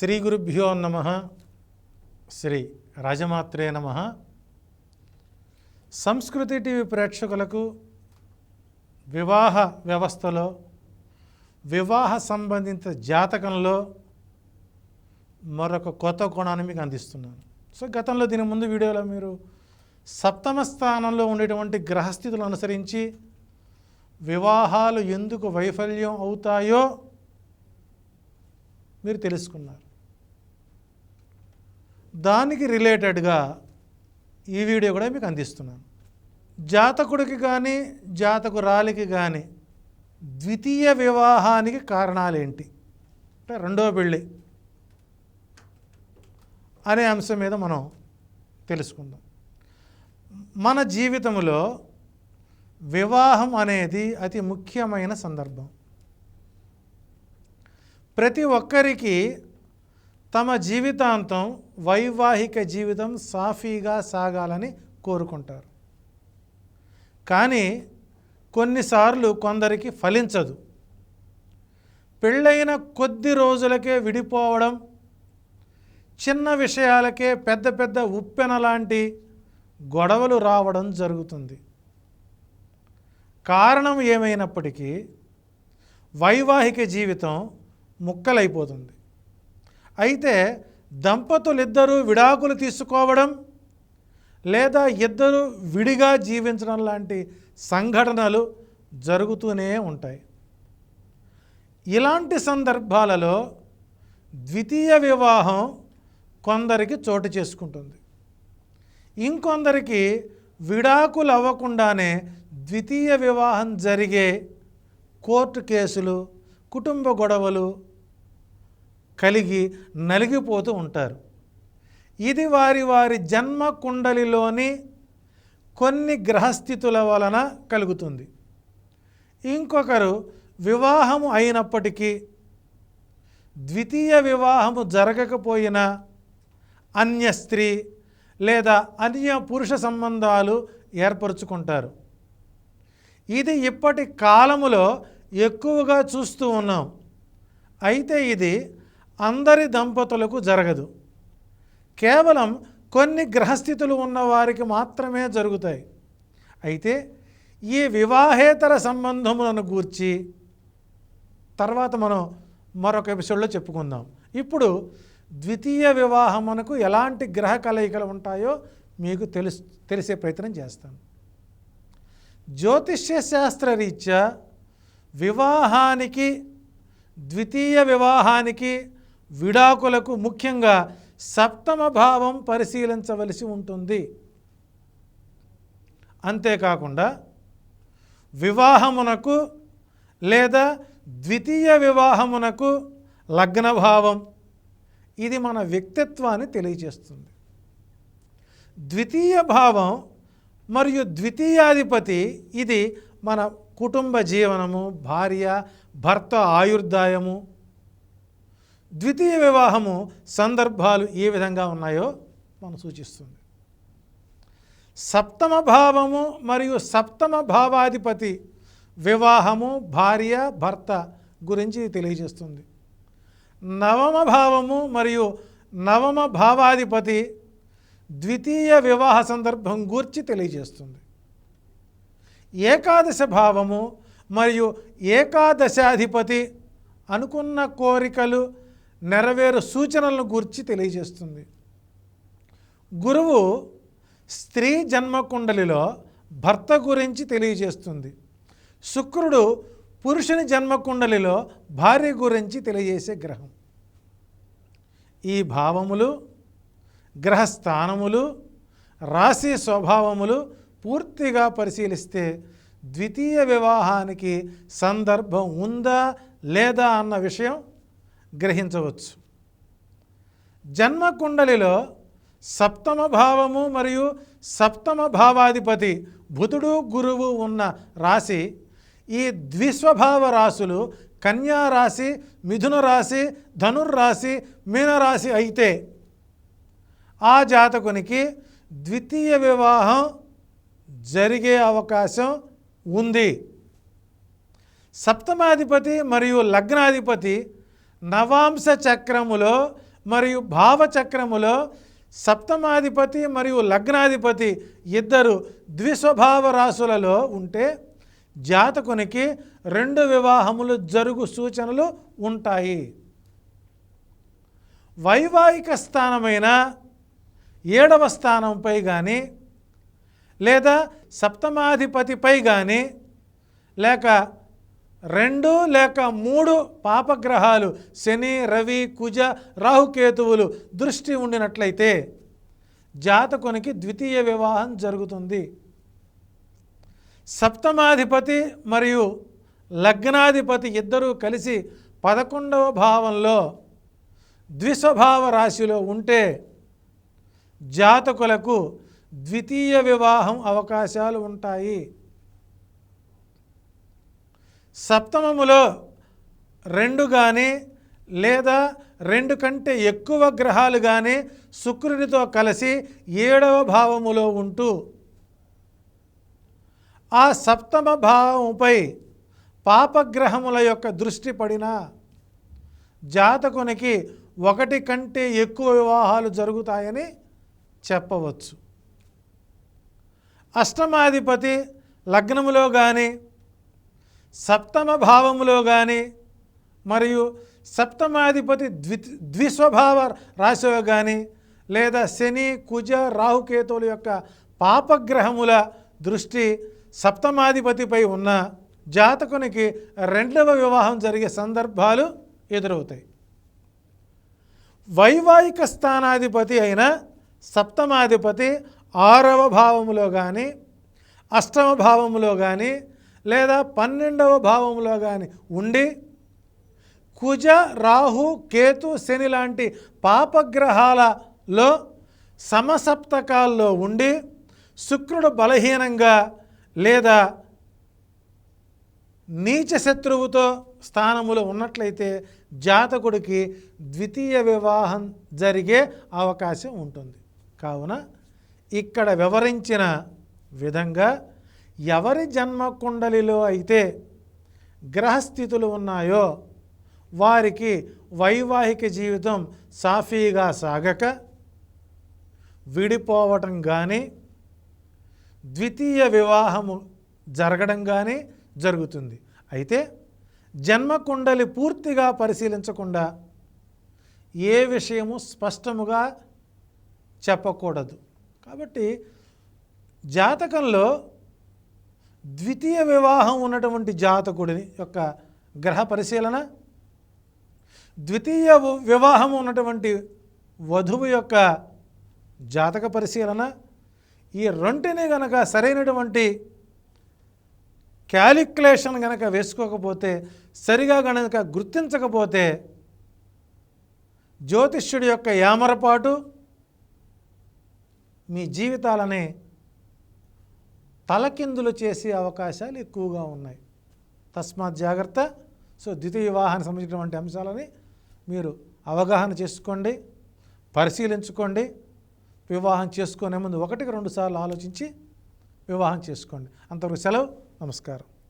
శ్రీ గురుభ్యో నమ. శ్రీ రాజమాత్రే నమ. సంస్కృతి టీవీ ప్రేక్షకులకు వివాహ వ్యవస్థలో వివాహ సంబంధిత జాతకంలో మరొక కొత్త కోణాన్ని మీకు అందిస్తున్నాను. సో గతంలో దీని ముందు వీడియోలో మీరు సప్తమ స్థానంలో ఉండేటువంటి గ్రహస్థితులు అనుసరించి వివాహాలు ఎందుకు వైఫల్యం అవుతాయో మీరు తెలుసుకున్నారు. దానికి రిలేటెడ్గా ఈ వీడియో కూడా మీకు అందిస్తున్నాను. జాతకుడికి కానీ జాతకురాలికి కానీ ద్వితీయ వివాహానికి కారణాలేంటి? అంటే రెండో పెళ్ళి అనే అంశం మీద మనం తెలుసుకుందాం. మన జీవితంలో వివాహం అనేది అతి ముఖ్యమైన సందర్భం. ప్రతి ఒక్కరికి తమ జీవితాంతం వైవాహిక జీవితం సాఫీగా సాగాలని కోరుకుంటారు. కానీ కొన్నిసార్లు కొందరికి ఫలించదు. పెళ్ళైన కొద్ది రోజులకే విడిపోవడం చిన్న విషయాలకే పెద్ద పెద్ద ఉప్పెన లాంటి గొడవలు రావడం జరుగుతుంది. కారణం ఏమైనప్పటికీ వైవాహిక జీవితం ముక్కలైపోతుంది. అయితే దంపతులిద్దరూ విడాకులు తీసుకోవడం లేదా ఇద్దరు విడిగా జీవించడం లాంటి సంఘటనలు జరుగుతూనే ఉంటాయి. ఇలాంటి సందర్భాలలో ద్వితీయ వివాహం కొందరికి చోటు చేసుకుంటుంది. ఇంకొందరికి విడాకులు అవ్వకుండానే ద్వితీయ వివాహం జరిగే కోర్టు కేసులు కుటుంబ గొడవలు కలిగి నలిగిపోతూ ఉంటారు. ఇది వారి వారి జన్మ కుండలిలోని కొన్ని గ్రహస్థితుల వలన కలుగుతుంది. ఇంకొకరు వివాహము అయినప్పటికీ ద్వితీయ వివాహము జరగకపోయినా అన్య స్త్రీ లేదా అన్య పురుష సంబంధాలు ఏర్పరచుకుంటారు. ఇది ఇప్పటి కాలములో ఎక్కువగా చూస్తూ ఉన్నాం. అయితే ఇది అందరి దంపతులకు జరగదు. కేవలం కొన్ని గ్రహస్థితులు ఉన్నవారికి మాత్రమే జరుగుతాయి. అయితే ఈ వివాహేతర సంబంధములను గూర్చి తర్వాత మనం మరొక ఎపిసోడ్లో చెప్పుకుందాం. ఇప్పుడు ద్వితీయ వివాహమునకు ఎలాంటి గ్రహ కలయికలు ఉంటాయో మీకు తెలుసు తెలిసే ప్రయత్నం చేస్తాను. జ్యోతిష్య శాస్త్ర రీత్యా వివాహానికి ద్వితీయ వివాహానికి విడాకులకు ముఖ్యంగా సప్తమ భావం పరిశీలించవలసి ఉంటుంది. అంతేకాకుండా వివాహమునకు లేదా ద్వితీయ వివాహమునకు లగ్నభావం ఇది మన వ్యక్తిత్వాన్ని తెలియజేస్తుంది. ద్వితీయ భావం మరియు ద్వితీయాధిపతి ఇది మన కుటుంబ జీవనము భార్య భర్త ఆయుర్దాయము ద్వితీయ వివాహము సందర్భాలు ఏ విధంగా ఉన్నాయో మనం సూచిస్తుంది. సప్తమ భావము మరియు సప్తమ భావాధిపతి వివాహము భార్య భర్త గురించి తెలియజేస్తుంది. నవమ భావము మరియు నవమ భావాధిపతి ద్వితీయ వివాహ సందర్భం గూర్చి తెలియజేస్తుంది. ఏకాదశ భావము మరియు ఏకాదశాధిపతి అనుకున్న కోరికలు నెరవేరు సూచనలను గూర్చి తెలియజేస్తుంది. గురువు స్త్రీ జన్మకుండలిలో భర్త గురించి తెలియజేస్తుంది. శుక్రుడు పురుషుని జన్మకుండలిలో భార్య గురించి తెలియజేసే గ్రహం. ఈ భావములు గ్రహస్థానములు రాశి స్వభావములు పూర్తిగా పరిశీలిస్తే ద్వితీయ వివాహానికి సందర్భం ఉందా లేదా అన్న విషయం గ్రహించవచ్చు. జన్మకుండలిలో సప్తమ భావము మరియు సప్తమ భావాధిపతి బుధుడు గురువు ఉన్న రాశి ఈ ద్విస్వభావ రాశులు కన్యా రాశి మిథున రాశి ధనుర్రాశి మీనరాశి అయితే ఆ జాతకునికి ద్వితీయ వివాహం జరిగే అవకాశం ఉంది. సప్తమాధిపతి మరియు లగ్నాధిపతి నవాంశ చక్రములో మరియు భావచక్రములో సప్తమాధిపతి మరియు లగ్నాధిపతి ఇద్దరు ద్విస్వభావ రాశులలో ఉంటే జాతకునికి రెండు వివాహములు జరుగు సూచనలు ఉంటాయి. వైవాహిక స్థానమైన ఏడవ స్థానంపై కానీ లేదా సప్తమాధిపతిపై కానీ లేక రెండు లేక మూడు పాపగ్రహాలు శని రవి కుజ రాహుకేతువులు దృష్టి ఉండినట్లయితే జాతకునికి ద్వితీయ వివాహం జరుగుతుంది. సప్తమాధిపతి మరియు లగ్నాధిపతి ఇద్దరూ కలిసి పదకొండవ భావంలో ద్విస్వభావ రాశిలో ఉంటే జాతకులకు ద్వితీయ వివాహం అవకాశాలు ఉంటాయి. సప్తమములో రెండు కానీ లేదా రెండు కంటే ఎక్కువ గ్రహాలు కానీ శుక్రునితో కలిసి ఏడవ భావములో ఉంటూ ఆ సప్తమ భావముపై పాపగ్రహముల యొక్క దృష్టి పడిన జాతకునికి ఒకటి కంటే ఎక్కువ వివాహాలు జరుగుతాయని చెప్పవచ్చు. అష్టమాధిపతి లగ్నములో కానీ సప్తమ భావములో కానీ మరియు సప్తమాధిపతి ద్వి ద్విస్వభావ రాశిలో కానీ లేదా శని కుజ రాహుకేతువుల యొక్క పాపగ్రహముల దృష్టి సప్తమాధిపతిపై ఉన్న జాతకునికి రెండవ వివాహం జరిగే సందర్భాలు ఎదురవుతాయి. వైవాహిక స్థానాధిపతి అయిన సప్తమాధిపతి ఆరవ భావములో కానీ అష్టమ భావములో కానీ లేదా పన్నెండవ భావములో కానీ ఉండి కుజ రాహు కేతు శని లాంటి పాపగ్రహాలలో సమసప్తకాల్లో ఉండి శుక్రుడు బలహీనంగా లేదా నీచ శత్రువుతో స్థానములో ఉన్నట్లయితే జాతకుడికి ద్వితీయ వివాహం జరిగే అవకాశం ఉంటుంది. కావున ఇక్కడ వివరించిన విధంగా ఎవరి జన్మ కుండలిలో అయితే గ్రహస్థితులు ఉన్నాయో వారికి వైవాహిక జీవితం సాఫీగా సాగక విడిపోవటం కానీ ద్వితీయ వివాహము జరగడం కానీ జరుగుతుంది. అయితే జన్మకుండలి పూర్తిగా పరిశీలించకుండా ఏ విషయము స్పష్టముగా చెప్పకూడదు. కాబట్టి జాతకంలో ద్వితీయ వివాహం ఉన్నటువంటి జాతకుడిని యొక్క గ్రహ పరిశీలన ద్వితీయ వివాహం ఉన్నటువంటి వధువు యొక్క జాతక పరిశీలన ఈ రెంటిని గనక సరైనటువంటి క్యాలిక్యులేషన్ గనక వేసుకోకపోతే సరిగా గనక గుర్తించకపోతే జ్యోతిష్యుడి యొక్క యామరపాటు మీ జీవితాలని తలకిందులు చేసే అవకాశాలు ఎక్కువగా ఉన్నాయి. తస్మాత్ జాగ్రత్త. సో ద్వితీయ వివాహానికి సంబంధించినటువంటి అంశాలని మీరు అవగాహన చేసుకోండి పరిశీలించుకోండి వివాహం చేసుకునే ముందు ఒకటికి రెండు సార్లు ఆలోచించి వివాహం చేసుకోండి. అంతవరకు సెలవు. నమస్కారం.